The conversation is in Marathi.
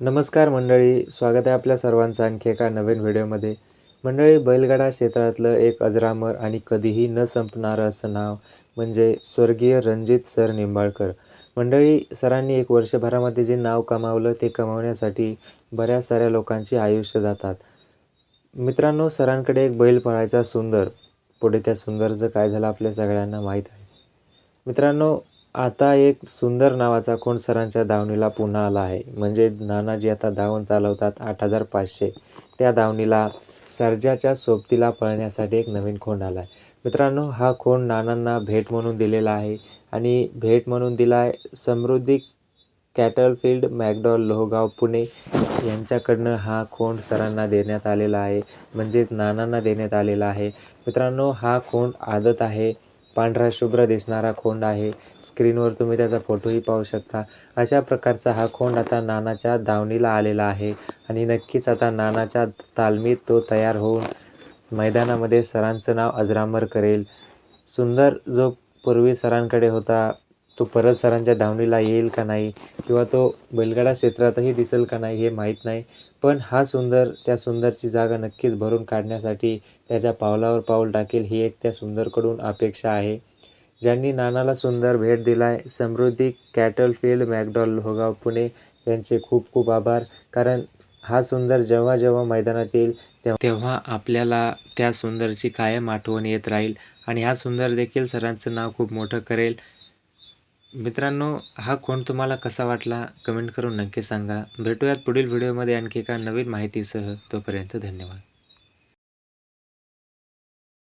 नमस्कार मंडळी स्वागत आहे आपल्या सर्वांचं आणखी एका नवीन व्हिडिओमध्ये. मंडळी बैलगाडा क्षेत्रातलं एक अजरामर आणि कधीही न संपणारं असं नाव म्हणजे स्वर्गीय रणजित सर निंबाळकर. मंडळी सरांनी एक वर्षभरामध्ये जे नाव कमावलं ते कमावण्यासाठी बऱ्याच साऱ्या लोकांची आयुष्य जातात. मित्रांनो सरांकडे एक बैल पळायचा सुंदर पुढे त्या सुंदरचं काय झालं आपल्या सगळ्यांना माहीत आहे. मित्रांनो आता एक सुंदर नावाचा कोण सरांच्या दावणीला पुन्हा आला आहे. म्हणजे नानाजी आता धावून चालवतात आठ हजार पाचशे. त्या दावणीला सर्जाच्या सोबतीला पळण्यासाठी एक नवीन खोंड आला आहे मित्रांनो हा खोंड नानांना भेट म्हणून दिलेला आहे. आणि भेट म्हणून दिला आहे समृद्धी कॅटलफील्ड मॅकडॉल लोहगाव पुणे. यांच्याकडनं हा खोंड सरांना देण्यात आलेला आहे. म्हणजेच नानांना देण्यात आलेला आहे. मित्रांनो हा खोंड आदत आहे. पांढरा शुभ्र दिसणारा खोंड आहे. स्क्रीनवर तुम्ही त्याचा फोटोही पाहू शकता. अशा प्रकारचा हा खोंड आता नानाच्या दावणीला आलेला आहे आणि नक्कीच आता नानाच्या तालमीत तो तयार होऊन मैदानामध्ये सरांचं नाव अजरामर करेल. सुंदर जो पूर्वी सरांकडे होता तो परत सरांच्या दावणीला येईल का नाही किंवा तो बैलगाडा क्षेत्रातही दिसेल का नाही हे माहीत नाही. पण हा सुंदर त्या सुंदरची जागा नक्कीच भरून काढण्यासाठी त्याच्या पावलावर पाऊल टाकेल ही एक त्या सुंदरकडून अपेक्षा आहे. ज्यांनी नानाला सुंदर भेट दिला आहे समृद्धी कॅटल फील्ड मॅकडॉल लोहगाव पुणे यांचे खूप खूप आभार. कारण हा सुंदर जेव्हा जेव्हा मैदानात येईल तेव्हा आपल्याला त्या सुंदरची कायम आठवण येत राहील. आणि हा सुंदर देखील सरांचं नाव खूप मोठं करेल. मित्रांनो हा कोण तुम्हाला कसा वाटला? कमेंट करून नक्की सांगा. भेटूयात पुढील व्हिडिओमध्ये आणखी एका नवीन माहितीसह. तोपर्यंत धन्यवाद.